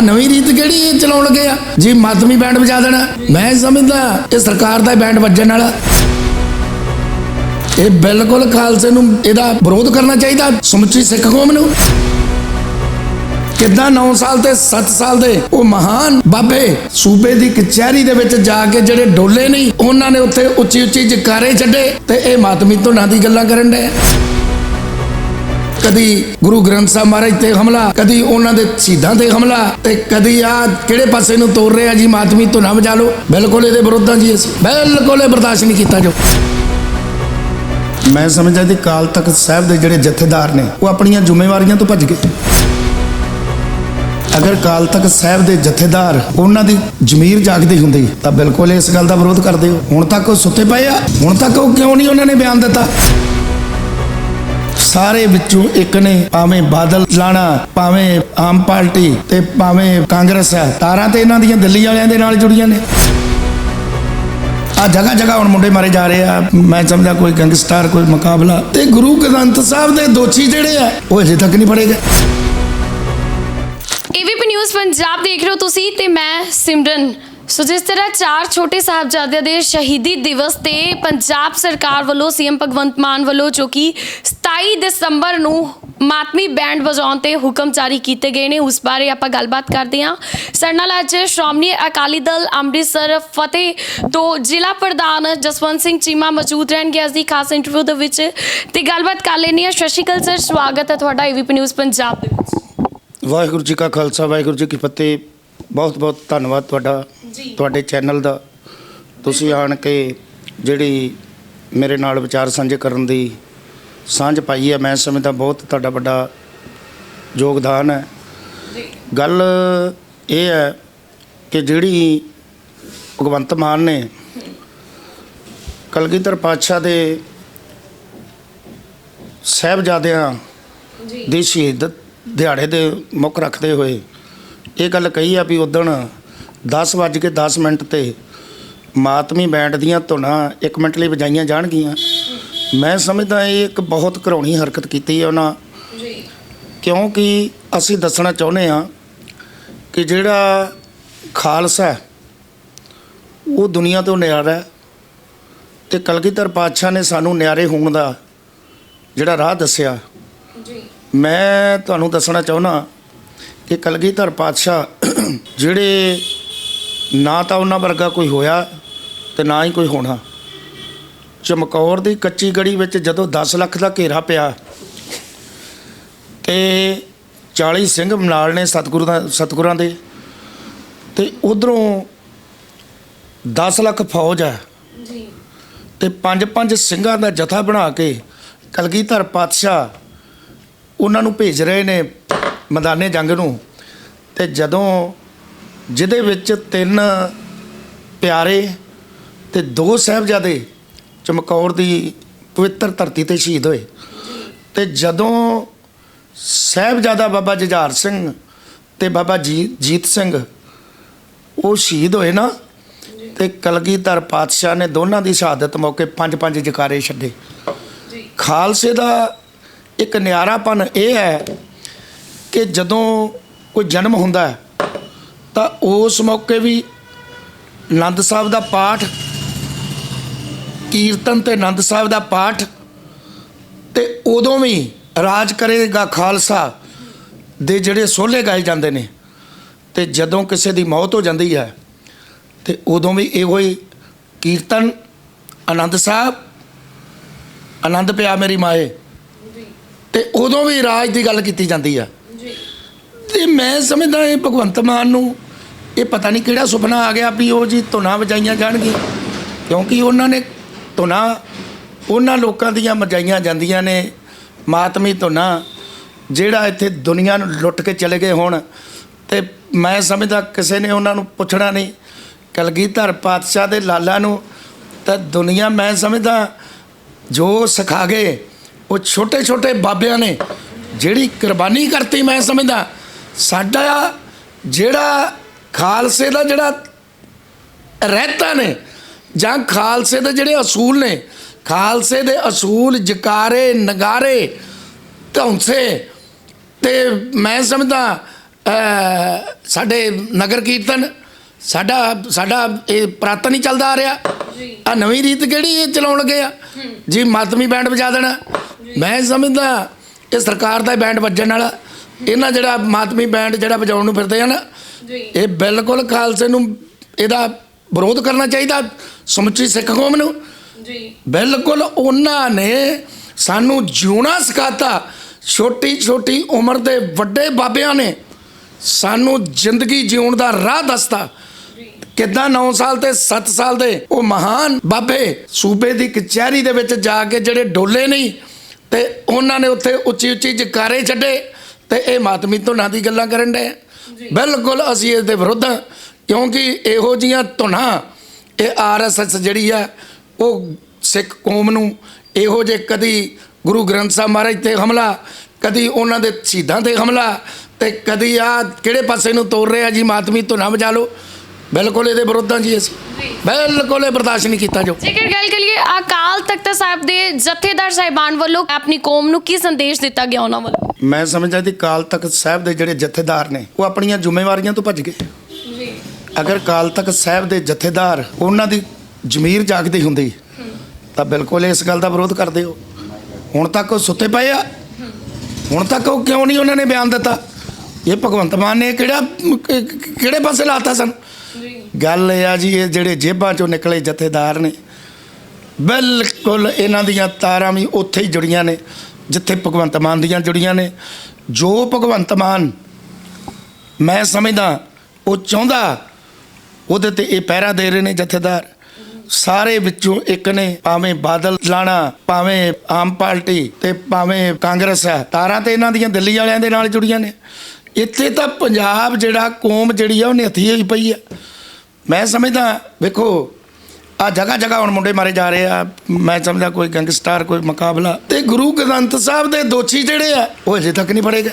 ਆ ਨਵੀਂ ਰੀਤ ਕਿਹੜੀ ਇਹ ਚਲਾਉਣ ਲੱਗੇ ਆ? ਜੀ ਮਾਤਮੀ ਬੈਂਡ ਵਜਾ ਦੇਣਾ। ਮੈਂ ਸਮਝਦਾ ਇਹ ਸਰਕਾਰ ਦਾ ਬੈਂਡ ਵੱਜਣ ਵਾਲਾ। ਇਹ ਬਿਲਕੁਲ ਖਾਲਸੇ ਨੂੰ ਇਹਦਾ ਵਿਰੋਧ ਕਰਨਾ ਚਾਹੀਦਾ। ਸਮੁੱਚੀ ਸਿੱਖ ਕੌਮ ਨੂੰ। ਕਿੱਦਾਂ 9 ਸਾਲ ਤੇ 7 ਸਾਲ ਦੇ ਉਹ ਮਹਾਨ ਬਾਬੇ ਸੂਬੇ ਦੀ ਕਚਹਿਰੀ ਦੇ ਵਿੱਚ ਜਾ ਕੇ ਜਿਹੜੇ ਡੋਲੇ ਨਹੀਂ ਉਹਨਾਂ ਨੇ ਉੱਥੇ ਉੱਚੀ ਉੱਚੀ ਜਕਾਰੇ ਛੱਡੇ ਤੇ ਇਹ ਮਾਤਮੀ ਧੁਨਾਂ ਦੀ ਗੱਲਾਂ ਕਰਨ ਦੇ ਕਦੀ ਗੁਰੂ ਗ੍ਰੰਥ ਸਾਹਿਬ ਮਹਾਰਾਜ ਤੇ ਹਮਲਾ, ਕਦੀ ਉਹਨਾਂ ਦੇ ਸ਼ਹੀਦਾਂ ਤੇ ਹਮਲਾ ਤੇ ਕਦੀ ਆ ਕਿਹੜੇ ਪਾਸੇ ਨੂੰ ਤੋਰ ਰਿਹਾ ਜੀ ਮਾਤਮੀ ਧੁਨਾਂ ਵਜਾ ਲਓ। ਬਿਲਕੁਲ ਇਹਦੇ ਵਿਰੋਧਾਂ ਜੀ ਅਸੀਂ। ਬਿਲਕੁਲ ਇਹ ਬਰਦਾਸ਼ਤ ਨਹੀਂ ਕੀਤਾ ਜੋ ਮੈਂ ਸਮਝਦਾ ਕਿ ਕਾਲ ਤਖਤ ਸਾਹਿਬ ਦੇ ਜਿਹੜੇ ਜਥੇਦਾਰ ਨੇ, ਉਹ ਆਪਣੀਆਂ ਜ਼ਿੰਮੇਵਾਰੀਆਂ ਤੋਂ ਭੱਜ ਗਏ। ਅਗਰ ਕਾਲ ਤਖਤ ਸਾਹਿਬ ਦੇ ਜਥੇਦਾਰ ਉਹਨਾਂ ਦੀ ਜ਼ਮੀਰ ਜਾਗਦੀ ਹੁੰਦੀ, ਤਾਂ ਬਿਲਕੁਲ ਇਸ ਗੱਲ ਦਾ ਵਿਰੋਧ ਕਰਦੇ ਹੋ। ਹੁਣ ਤੱਕ ਉਹ ਸੁੱਤੇ ਪਏ ਆ, ਹੁਣ ਤੱਕ ਉਹ ਕਿਉਂ ਨਹੀਂ ਉਹਨਾਂ ਨੇ ਬਿਆਨ ਦਿੱਤਾ? ਸਾਰੇ ਵਿੱਚੋਂ ਇੱਕ ਨੇ ਭਾਵੇਂ ਬਾਦਲ ਲਾਣਾ, ਭਾਵੇਂ ਆਮ ਪਾਰਟੀ ਤੇ ਭਾਵੇਂ ਕਾਂਗਰਸ ਹੈ, ਤਾਰਾਂ ਤੇ ਇਹਨਾਂ ਦੀਆਂ ਦਿੱਲੀ ਵਾਲਿਆਂ ਦੇ ਨਾਲ ਜੁੜੀਆਂ ਨੇ। ਆ ਜਗ੍ਹਾ ਜਗ੍ਹਾ ਹੁਣ ਮੁੰਡੇ ਮਾਰੇ ਜਾ ਰਹੇ ਆ। ਮੈਂ ਸਮਝਦਾ ਕੋਈ ਗੈਂਗਸਟਰ, ਕੋਈ ਮੁਕਾਬਲਾ ਤੇ ਗੁਰੂ ਗ੍ਰੰਥ ਸਾਹਿਬ ਦੇ ਦੋਸ਼ੀ ਜਿਹੜੇ ਆ, ਉਹ ਅਜੇ ਤੱਕ ਨਹੀਂ ਫੜੇ ਗਏ। ਏਵੀਪੀ ਨਿਊਜ਼ ਪੰਜਾਬ ਦੇਖ ਰਹੇ ਹੋ ਤੁਸੀਂ ਤੇ ਮੈਂ ਸਿਮਰਨ। ਸੋ ਜਿਸ ਤਰ੍ਹਾਂ ਚਾਰ ਛੋਟੇ ਸਾਹਿਬਜ਼ਾਦਿਆਂ ਦੇ ਸ਼ਹੀਦੀ ਦਿਵਸ ਤੇ ਪੰਜਾਬ ਸਰਕਾਰ ਵੱਲੋਂ, ਸੀਐਮ ਭਗਵੰਤ ਮਾਨ ਵੱਲੋਂ, ਜੋ ਕਿ 27 ਦਸੰਬਰ ਨੂੰ ਮਾਤਮੀ ਬੈਂਡ ਵਜਾਉਣ ਤੇ ਹੁਕਮ ਜਾਰੀ ਕੀਤੇ ਗਏ ਨੇ, ਉਸ ਬਾਰੇ ਆਪਾਂ ਗੱਲਬਾਤ ਕਰਦੇ ਹਾਂ। ਸਾਡੇ ਨਾਲ ਅੱਜ ਸ਼੍ਰੋਮਣੀ ਅਕਾਲੀ ਦਲ ਅੰਮ੍ਰਿਤਸਰ ਫਤਿਹ ਤੋਂ ਜ਼ਿਲ੍ਹਾ ਪ੍ਰਧਾਨ ਜਸਵੰਤ ਸਿੰਘ ਚੀਮਾ ਮੌਜੂਦ ਰਹਿਣਗੇ। ਅੱਜ ਦੀ ਖਾਸ ਇੰਟਰਵਿਊ ਦੇ ਵਿੱਚ ਤੇ ਗੱਲਬਾਤ ਕਰ ਲੈਣੀ ਹੈ। ਸਤਿ ਸ਼੍ਰੀ ਅਕਾਲ ਸਰ, ਸਵਾਗਤ ਹੈ ਤੁਹਾਡਾ ਏਵੀਪੀ ਨਿਊਜ਼ ਪੰਜਾਬ ਦੇ ਵਿੱਚ। ਵਾਹਿਗੁਰੂ ਜੀ ਕਾ ਖਾਲਸਾ, ਵਾਹਿਗੁਰੂ ਜੀ ਕੀ ਫਤਿਹ। ਬਹੁਤ ਬਹੁਤ ਧੰਨਵਾਦ ਤੁਹਾਡਾ ਜੀ। ਤੁਹਾਡੇ ਚੈਨਲ ਦਾ। ਤੁਸੀਂ ਆਣ ਕੇ ਜਿਹੜੀ ਮੇਰੇ ਨਾਲ ਵਿਚਾਰ ਸਾਂਝੇ ਕਰਨ ਦੀ ਸਾਂਝ ਪਾਈ ਹੈ ਮੈਂ ਸਮਝਦਾ ਬਹੁਤ ਤੁਹਾਡਾ ਵੱਡਾ ਯੋਗਦਾਨ ਹੈ। ਜੀ। ਗੱਲ ਇਹ ਹੈ ਕਿ ਜਿਹੜੀ ਭਗਵੰਤ ਮਾਨ ਨੇ ਕਲਗੀਧਰ ਪਾਤਸ਼ਾਹ ਦੇ ਸਾਹਿਬਜ਼ਾਦਿਆਂ ਜੀ। ਦੀ ਸ਼ਹੀਦ ਦਿਹਾੜੇ ਦੇ ਮੁੱਖ ਰੱਖਦੇ ਹੋਏ ਇਹ ਗੱਲ ਕਹੀ ਆ ਵੀ ਉਦਣ 10 ਵੱਜ ਕੇ 10 ਮਿੰਟ ਤੇ ਮਾਤਮੀ ਬੈਂਡ ਦੀਆਂ ਧੁਨਾਂ 1 ਮਿੰਟ ਲਈ ਵਜਾਈਆਂ ਜਾਣਗੀਆਂ। ਮੈਂ ਸਮਝਦਾ ਇਹ ਇੱਕ ਬਹੁਤ ਘਰੋਣੀ ਹਰਕਤ ਕੀਤੀ ਹੈ ਉਹਨਾਂ। ਜੀ। ਕਿਉਂਕਿ ਅਸੀਂ ਦੱਸਣਾ ਚਾਹੁੰਦੇ ਆ ਕਿ ਜਿਹੜਾ ਖਾਲਸਾ ਹੈ, ਉਹ ਦੁਨੀਆ ਤੋਂ ਨਿਆਰਾ ਹੈ ਤੇ ਕਲਗੀਧਰ ਪਾਤਸ਼ਾਹ ਨੇ ਸਾਨੂੰ ਨਿਆਰੇ ਹੋਣ ਦਾ ਜਿਹੜਾ ਰਾਹ ਦੱਸਿਆ। ਜੀ। ਮੈਂ ਤੁਹਾਨੂੰ ਦੱਸਣਾ ਚਾਹੁੰਦਾ ਕਿ ਕਲਗੀਧਰ ਪਾਤਸ਼ਾਹ ਜਿਹੜੇ ਨਾ ਤਾਂ ਉਹਨਾਂ ਵਰਗਾ ਕੋਈ ਹੋਇਆ ਤੇ ਨਾ ਹੀ ਕੋਈ ਹੋਣਾ। ਚਮਕੌਰ ਦੀ ਕੱਚੀ ਗੜੀ ਵਿੱਚ ਜਦੋਂ 10 ਲੱਖ ਦਾ ਘੇਰਾ ਪਿਆ ਤੇ 40 ਸਿੰਘ ਨਾਲ ਨੇ ਸਤਿਗੁਰੂ ਦਾ ਸਤਿਗੁਰਾਂ ਦੇ ਤੇ ਉਧਰੋਂ 10 ਲੱਖ ਫੌਜ ਹੈ। ਜੀ। ਤੇ ਪੰਜ ਪੰਜ ਸਿੰਘਾਂ ਦਾ ਜਥਾ ਬਣਾ ਕੇ ਕਲਗੀਧਰ ਪਾਤਸ਼ਾਹ ਉਹਨਾਂ ਨੂੰ ਭੇਜ ਰਹੇ ਨੇ ਮੈਦਾਨੇ ਜੰਗ ਨੂੰ। ਤੇ ਜਦੋਂ ਜਿਹਦੇ ਵਿੱਚ ਤਿੰਨ ਪਿਆਰੇ ਤੇ ਦੋ ਸਾਹਿਬਜ਼ਾਦੇ ਚਮਕੌਰ ਦੀ ਪਵਿੱਤਰ ਧਰਤੀ ਤੇ ਸ਼ਹੀਦ ਹੋਏ। ਤੇ ਜਦੋਂ ਸਾਹਿਬਜ਼ਾਦਾ ਬਾਬਾ ਜੁਝਾਰ ਸਿੰਘ ਤੇ ਬਾਬਾ ਜੀਤ ਸਿੰਘ ਉਹ ਸ਼ਹੀਦ ਹੋਏ ਨਾ ਤੇ ਕਲਗੀਧਰ ਪਾਤਸ਼ਾਹ ਨੇ ਦੋਨਾਂ ਦੀ ਸ਼ਹਾਦਤ ਮੌਕੇ ਪੰਜ ਪੰਜ ਜਕਾਰੇ ਛੱਡੇ। ਜੀ। ਖਾਲਸੇ ਦਾ ਇੱਕ ਨਿਆਰਾਪਨ ਇਹ ਹੈ ਕਿ ਜਦੋਂ ਕੋਈ ਜਨਮ ਹੁੰਦਾ ਹੈ ਤਾਂ ਉਸ ਮੌਕੇ ਵੀ ਆਨੰਦ ਸਾਹਿਬ ਦਾ ਪਾਠ ਕੀਰਤਨ ਤੇ ਆਨੰਦ ਸਾਹਿਬ ਦਾ ਪਾਠ ਤੇ ਉਦੋਂ ਵੀ ਰਾਜ ਕਰੇਗਾ ਖਾਲਸਾ ਦੇ ਜਿਹੜੇ ਸੋਲੇ ਗਾਏ ਜਾਂਦੇ ਨੇ ਤੇ ਜਦੋਂ ਕਿਸੇ ਦੀ ਮੌਤ ਹੋ ਜਾਂਦੀ ਹੈ ਤੇ ਉਦੋਂ ਵੀ ਇਹੋ ਹੀ ਕੀਰਤਨ ਆਨੰਦ ਸਾਹਿਬ ਆਨੰਦ ਪਿਆ ਮੇਰੀ ਮਾਏ ਤੇ ਉਦੋਂ ਵੀ ਰਾਜ ਦੀ ਗੱਲ ਕੀਤੀ ਜਾਂਦੀ ਆ ਜੀ ਤੇ ਮੈਂ ਸਮਝਦਾ ਇਹ ਭਗਵੰਤ ਮਾਨ ਨੂੰ, ਇਹ ਪਤਾ ਨਹੀਂ ਕਿਹੜਾ ਸੁਪਨਾ ਆ ਗਿਆ ਵੀ ਉਹ ਜੀ ਧੁਨਾਂ ਵਜਾਈਆਂ ਜਾਣਗੀਆਂ। ਕਿਉਂਕਿ ਉਹਨਾਂ ਨੇ ਧੁਨਾਂ, ਉਹਨਾਂ ਲੋਕਾਂ ਦੀਆਂ ਵਜਾਈਆਂ ਜਾਂਦੀਆਂ ਨੇ, ਮਾਤਮੀ ਧੁਨਾਂ, ਜਿਹੜਾ ਇੱਥੇ ਦੁਨੀਆ ਨੂੰ ਲੁੱਟ ਕੇ ਚਲੇ ਗਏ ਹੋਣ। ਤੇ ਮੈਂ ਸਮਝਦਾ ਕਿਸੇ ਨੇ ਉਹਨਾਂ ਨੂੰ ਪੁੱਛਣਾ ਨਹੀਂ। ਕਲਗੀਧਰ ਪਾਤਸ਼ਾਹ ਦੇ ਲਾਲਾ ਨੂੰ ਤਾਂ ਦੁਨੀਆ ਮੈਂ ਸਮਝਦਾ ਜੋ ਸਿਖਾ ਗਏ, ਉਹ ਛੋਟੇ ਛੋਟੇ ਬਾਬਿਆਂ ਨੇ, ਜਿਹੜੀ ਕੁਰਬਾਨੀ ਕਰਤੀ ਮੈਂ ਸਮਝਦਾ। ਸਾਡਾ ਜਿਹੜਾ ਖਾਲਸੇ ਦਾ ਜਿਹੜਾ ਰਹਿਤਾ ਨੇ ਜਾਂ ਖਾਲਸੇ ਦੇ ਜਿਹੜੇ ਅਸੂਲ ਨੇ ਖਾਲਸੇ ਦੇ ਅਸੂਲ ਜਕਾਰੇ ਨਗਾਰੇ ਧੌਂਸੇ ਤੇ ਮੈਂ ਸਮਝਦਾ ਸਾਡੇ ਨਗਰ ਕੀਰਤਨ ਸਾਡਾ ਸਾਡਾ ਇਹ ਪ੍ਰਾਤਨ ਹੀ ਚੱਲਦਾ ਆ ਰਿਹਾ। ਆ ਨਵੀਂ ਰੀਤ ਕਿਹੜੀ ਇਹ ਚਲਾਉਣ ਲੱਗੇ ਆ? ਜੀ ਮਾਤਮੀ ਬੈਂਡ ਵਜਾ ਦੇਣਾ। ਮੈਂ ਸਮਝਦਾ ਇਹ ਸਰਕਾਰ ਦਾ ਬੈਂਡ ਵੱਜਣ ਵਾਲਾ। ਇਹਨਾਂ ਜਿਹੜਾ ਮਾਤਮੀ ਬੈਂਡ ਜਿਹੜਾ ਵਜਾਉਣ ਨੂੰ ਫਿਰਦੇ ਆ ਨਾ ਇਹ ਬਿਲਕੁਲ ਖਾਲਸੇ ਨੂੰ ਇਹਦਾ ਵਿਰੋਧ ਕਰਨਾ ਚਾਹੀਦਾ ਸਮੁੱਚੀ ਸਿੱਖ ਕੌਮ ਨੂੰ। ਜੀ। ਬਿਲਕੁਲ ਉਹਨਾਂ ਨੇ ਸਾਨੂੰ ਜਿਉਣਾ ਸਿਖਾਤਾ ਛੋਟੀ ਛੋਟੀ ਉਮਰ ਦੇ ਵੱਡੇ ਬਾਬਿਆਂ ਨੇ ਸਾਨੂੰ ਜ਼ਿੰਦਗੀ ਜਿਉਣ ਦਾ ਰਾਹ ਦੱਸਤਾ। ਕਿੱਦਾਂ 9 ਸਾਲ ਤੇ 7 ਸਾਲ ਦੇ ਉਹ ਮਹਾਨ ਬਾਬੇ ਸੂਬੇ ਦੀ ਕਚਹਿਰੀ ਦੇ ਵਿੱਚ ਜਾ ਕੇ ਜਿਹੜੇ ਡੋਲੇ ਨਹੀਂ ਤੇ ਉਹਨਾਂ ਨੇ ਉੱਥੇ ਉੱਚੀ ਉੱਚੀ ਜਕਾਰੇ ਛੱਡੇ। ਤੇ ਇਹ ਮਾਤਮੀ ਧੁਨਾਂ ਦੀ ਗੱਲਾਂ ਕਰਨ ਦੇ ਬਿਲਕੁਲ ਅਸੀਂ ਇਸ ਦੇ ਵਿਰੁੱਧ ਹਾਂ ਕਿਉਂਕਿ ਇਹੋ ਜੀਆਂ ਧੁਨਾਂ ਇਹ ਆਰਐਸਐਸ ਜਿਹੜੀ ਆ ਉਹ ਸਿੱਖ ਕੌਮ ਨੂੰ ਇਹੋ ਜੇ ਕਦੀ ਗੁਰੂ ਗ੍ਰੰਥ ਸਾਹਿਬ ਮਹਾਰਾਜ ਤੇ ਹਮਲਾ ਕਦੀ ਉਹਨਾਂ ਦੇ ਸ਼ਹੀਦਾਂ ਤੇ ਹਮਲਾ ਤੇ ਕਦੀ ਆ ਕਿਹੜੇ ਪਾਸੇ ਨੂੰ ਤੋਰ ਰਿਹਾ ਜੀ ਮਾਤਮੀ ਧੁਨਾ ਵਜਾ ਲਓ। ਬਿਲਕੁਲ ਇਹਦੇ ਵਿਰੁੱਧ ਹਾਂ ਜੀ ਅਸੀਂ। ਬਿਲਕੁਲ ਇਹ ਬਰਦਾਸ਼ਤ ਨਹੀਂ ਕੀਤਾ ਜੋ ਜੇਕਰ ਗੱਲ ਕਰੀਏ ਅਕਾਲ ਤਖਤ ਸਾਹਿਬ ਦੇ ਜਥੇਦਾਰ ਸਾਹਿਬਾਨ ਵੱਲੋਂ ਆਪਣੀ ਕੌਮ ਨੂੰ ਕੀ ਸੰਦੇਸ਼ ਦਿੱਤਾ ਗਿਆ ਉਹਨਾਂ ਵੱਲੋਂ? ਮੈਂ ਸਮਝਦਾ ਕਿ ਕਾਲ ਤਖਤ ਸਾਹਿਬ ਦੇ ਜਿਹੜੇ ਜਥੇਦਾਰ ਨੇ ਉਹ ਆਪਣੀਆਂ ਜ਼ਿੰਮੇਵਾਰੀਆਂ ਤੋਂ ਭੱਜ ਗਏ। ਜੀ। ਅਗਰ ਕਾਲ ਤਖਤ ਸਾਹਿਬ ਦੇ ਜਥੇਦਾਰ ਉਹਨਾਂ ਦੀ ਜ਼ਮੀਰ ਜਾਗਦੀ ਹੁੰਦੀ ਤਾਂ ਬਿਲਕੁਲ ਇਸ ਗੱਲ ਦਾ ਵਿਰੋਧ ਕਰਦੇ ਹੋ। ਹੁਣ ਤੱਕ ਉਹ ਸੁੱਤੇ ਪਏ ਆ। ਹੁਣ ਤੱਕ ਉਹ ਕਿਉਂ ਨਹੀਂ ਉਹਨਾਂ ਨੇ ਬਿਆਨ ਦਿੱਤਾ? ਇਹ ਭਗਵੰਤ ਮਾਨ ਨੇ ਕਿਹੜਾ ਕਿਹੜੇ ਪਾਸੇ ਲਾਤਾ ਸਨ? ਗੱਲ ਇਹ ਆ ਜੀ, ਇਹ ਜਿਹੜੇ ਜੇਬਾਂ ਚੋਂ ਨਿਕਲੇ ਜਥੇਦਾਰ ਨੇ, ਬਿਲਕੁਲ ਇਹਨਾਂ ਦੀਆਂ ਤਾਰਾਂ ਵੀ ਉੱਥੇ ਹੀ ਜੁੜੀਆਂ ਨੇ, ਜਿੱਥੇ ਭਗਵੰਤ ਮਾਨ ਦੀਆਂ ਜੁੜੀਆਂ ਨੇ। ਜੋ ਭਗਵੰਤ ਮਾਨ ਮੈਂ ਸਮਝਦਾ, ਉਹ ਚਾਹੁੰਦਾ, ਉਹਦੇ ਤੇ ਇਹ ਪਹਿਰਾ ਦੇ ਰਹੇ ਨੇ ਜਥੇਦਾਰ। ਸਾਰੇ ਵਿੱਚੋਂ ਇੱਕ ਨੇ ਭਾਵੇਂ ਬਾਦਲ ਲਾਣਾ, ਭਾਵੇਂ ਆਮ ਪਾਰਟੀ ਤੇ ਭਾਵੇਂ ਕਾਂਗਰਸ ਹੈ, ਤਾਰਾਂ ਤੇ ਇਹਨਾਂ ਦੀਆਂ ਦਿੱਲੀ ਵਾਲਿਆਂ ਦੇ ਨਾਲ ਜੁੜੀਆਂ ਨੇ। ਇੱਥੇ ਤਾਂ ਪੰਜਾਬ ਜਿਹੜਾ ਕੌਮ ਜਿਹੜੀ ਆ ਉਹ ਨਿਹੱਥੀ ਹੋਈ ਪਈ ਆ। ਮੈਂ ਸਮਝਦਾ, ਵੇਖੋ ਆ ਜਗ੍ਹਾ ਜਗ੍ਹਾ ਹੁਣ ਮੁੰਡੇ ਮਾਰੇ ਜਾ ਰਹੇ ਆ। ਮੈਂ ਸਮਝਦਾ ਕੋਈ ਗੈਂਗਸਟਰ, ਕੋਈ ਮੁਕਾਬਲਾ। ਤੇ ਗੁਰੂ ਗ੍ਰੰਥ ਸਾਹਿਬ ਦੇ ਦੋਸ਼ੀ ਜਿਹੜੇ ਆ, ਉਹ ਅਜੇ ਤੱਕ ਨਹੀਂ ਫੜੇ ਗਏ।